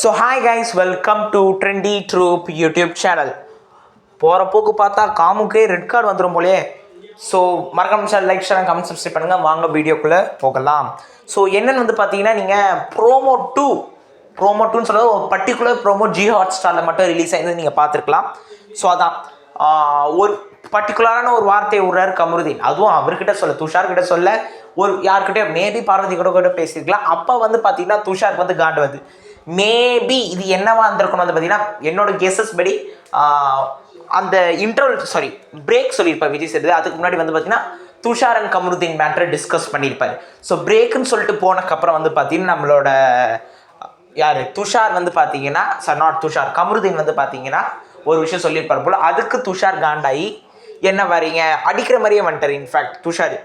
So hi guys welcome to Trendy Troop YouTube channel போகிற போக்கு பார்த்தா காமுக்கே ரெட் கார்டு வந்துடும் போலே ஸோ மறக்காம sir like share comment subscribe பண்ணுங்கள் வாங்க வீடியோக்குள்ளே போகலாம். ஸோ என்னென்னு வந்து பார்த்தீங்கன்னா நீங்கள் ப்ரோமோ டூ ப்ரோமோ டூன்னு சொல்கிறது ஒரு பர்டிகுலர் ப்ரோமோ ஜி ஹாட் ஸ்டாரில் மட்டும் ரிலீஸ் ஆகிருந்து நீங்கள் பார்த்துருக்கலாம். ஸோ அதான். ஒரு பர்டிகுலரான ஒரு வார்த்தையை விடுறாரு கமருதீன். அதுவும் அவர்கிட்ட சொல்ல துஷார் கிட்ட சொல்ல ஒரு யார்கிட்டயோ மேபி பார்வதி கூட கூட பேசியிருக்கலாம். அப்போ வந்து பார்த்தீங்கன்னா துஷாருக்கு வந்து காண்டு வருது மேபி இது என்னவா இருந்திருக்கணும் வந்து பார்த்தீங்கன்னா என்னோட கெஸஸ் படி அந்த இன்டர்வல் சாரி பிரேக் சொல்லியிருப்பார் விஜய் சேதுபதி அதுக்கு முன்னாடி வந்து பார்த்தீங்கன்னா துஷார் அண்ட் கமருதீன் மேட்டரை டிஸ்கஸ் பண்ணியிருப்பார். ஸோ பிரேக்குன்னு சொல்லிட்டு போனக்கப்புறம் வந்து பார்த்தீங்கன்னா நம்மளோட யார்? துஷார் வந்து பார்த்தீங்கன்னா சார் நாட் துஷார் கமருதீன் வந்து பார்த்தீங்கன்னா ஒரு விஷயம் சொல்லியிருப்பார் போல். அதுக்கு துஷார் காண்டாயி என்ன வரீங்க? அடிக்கிற மாதிரியே வந்துட்டார் இன்ஃபேக்ட் துஷார்.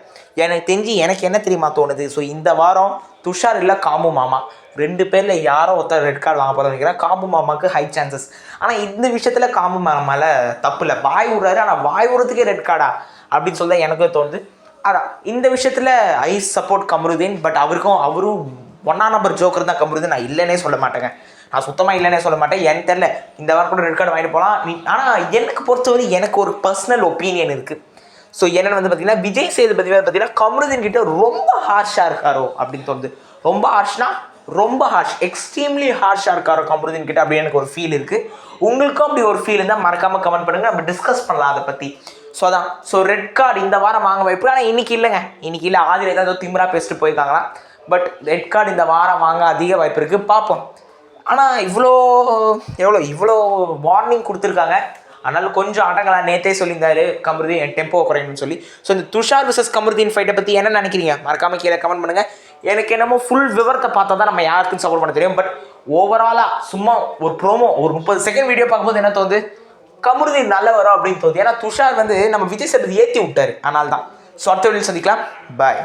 எனக்கு தெரிஞ்சு எனக்கு என்ன தெரியுமா தோணுது? ஸோ இந்த வாரம் துஷார் இல்லை காமு மாமா. ரெண்டு பேரில் யாரோ ஒருத்தர் ரெட் கார்டு வாங்க போகிறோம் நினைக்கிறேன். காம்பு மாமாவுக்கு ஹை சான்சஸ் ஆனால் இந்த விஷயத்தில் காம்பு மாமால தப்பு இல்லை. வாய் விடுறாரு ஆனால் வாய் விடுறதுக்கே ரெட் கார்டா அப்படின்னு சொல்லி எனக்கும் தோணுது. அதான் இந்த விஷயத்தில் ஐ சப்போர்ட் கமருதீன் பட் அவருக்கும் அவரும் ஒன்றா நம்பர் ஜோக்கர் தான் கமருதீன் நான் இல்லைன்னே சொல்ல மாட்டேங்க. நான் சுத்தமாக இல்லைன்னே சொல்ல மாட்டேன். எனக்கு தெரில இந்த வாரம் கூட ரெட் கார்டு வாங்கிட்டு போகலாம் நீ ஆனால் எனக்கு பொறுத்தவரை எனக்கு ஒரு பர்சனல் ஒப்பீனியன் இருக்குது ஸோ என்னென்னு வந்து பார்த்தீங்கன்னா விஜய் சேதுபதி வந்து பார்த்தீங்கன்னா கமருதீன் கிட்ட ரொம்ப ஹார்ஷாக இருக்காரோ அப்படின்னு தோணுது. ரொம்ப ஹார்ஷ்னா ரொம்ப ஹார்ஷ் எக்ஸ்ட்ரீம்லி ஹார்ஷாக இருக்காரோ கமருதீன் கிட்ட அப்படி எனக்கு ஒரு ஃபீல் இருக்குது உங்களுக்கும் அப்படி ஒரு ஃபீல் இருந்தால் மறக்காமல் கமெண்ட் பண்ணுங்கள் நம்ம டிஸ்கஸ் பண்ணலாம் அதை பற்றி ஸோ அதான். ஸோ ரெட் கார்டு இந்த வாரம் வாங்க வாய்ப்பு. ஆனால் இன்னைக்கு இல்லைங்க. இன்னைக்கு இல்லை. ஆதிரை ஏதாவது திமிரா பேசிட்டு போயிருக்காங்களா? பட் ரெட் கார்டு இந்த வாரம் வாங்க அதிக வாய்ப்பு இருக்குது பார்ப்போம். ஆனால் இவ்வளோ எவ்வளோ இவ்வளோ வார்னிங் கொடுத்துருக்காங்க. அதனால் கொஞ்சம் அடங்கலாம் நேத்தே சொல்லியிருந்தாரு. கமருதீன் என் டெம்போ குறையணும்னு சொல்லி. ஸோ இந்த துஷார் விசஸ் கமருதீன் ஃபைட்டை பற்றி என்ன நினைக்கிறீங்க? மறக்காம கீழே கமெண்ட் பண்ணுங்கள் எனக்கு என்னமோ ஃபுல் விவரத்தை பார்த்தா தான் நம்ம யாருக்கும் சப்போர்ட் பண்ண தெரியும். பட் ஓவராலாக சும்மா ஒரு ப்ரோமோ ஒரு முப்பது செகண்ட் வீடியோ பார்க்கும்போது என்ன தோணுது? கமருதீன் நல்ல வரும் அப்படின்னு தோணுது. ஏன்னா துஷார் வந்து நம்ம விஜய் சேதுபதி ஏற்றி விட்டாரு. அதனால தான் ஸோ அடுத்த வீடியோ சந்திக்கலாம். பாய்